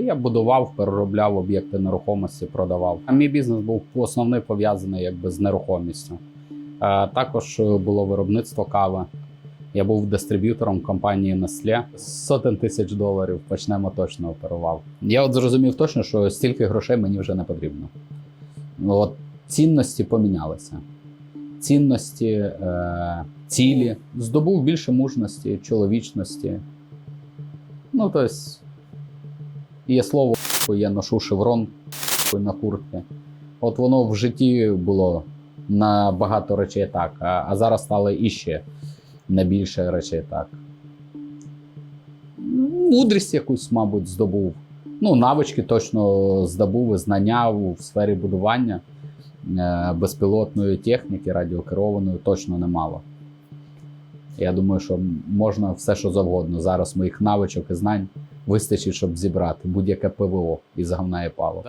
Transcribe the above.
Я будував, переробляв об'єкти нерухомості, продавав. А мій бізнес був основний пов'язаний якби з нерухомістю. Також е, було виробництво кави. Я був дистриб'ютором компанії Nestle. Сотень тисяч доларів почнемо точно оперував. Я от зрозумів точно, що стільки грошей мені вже не потрібно. От цінності помінялися. Цінності, е, цілі, здобув більше мужності, чоловічності. Ну, тобто, є слово, я ношу шеврон на куртці. От воно в житті було на багато речей так, а, а зараз стало іще на більше речей так. Мудрість якусь, мабуть, здобув. Ну, навички точно здобув, і знання в сфері будування е, безпілотної техніки, радіокерованої точно немало. Я думаю, що можна все, що завгодно. Зараз моїх навичок і знань вистачить, щоб зібрати будь-яке ПВО із говна і палу.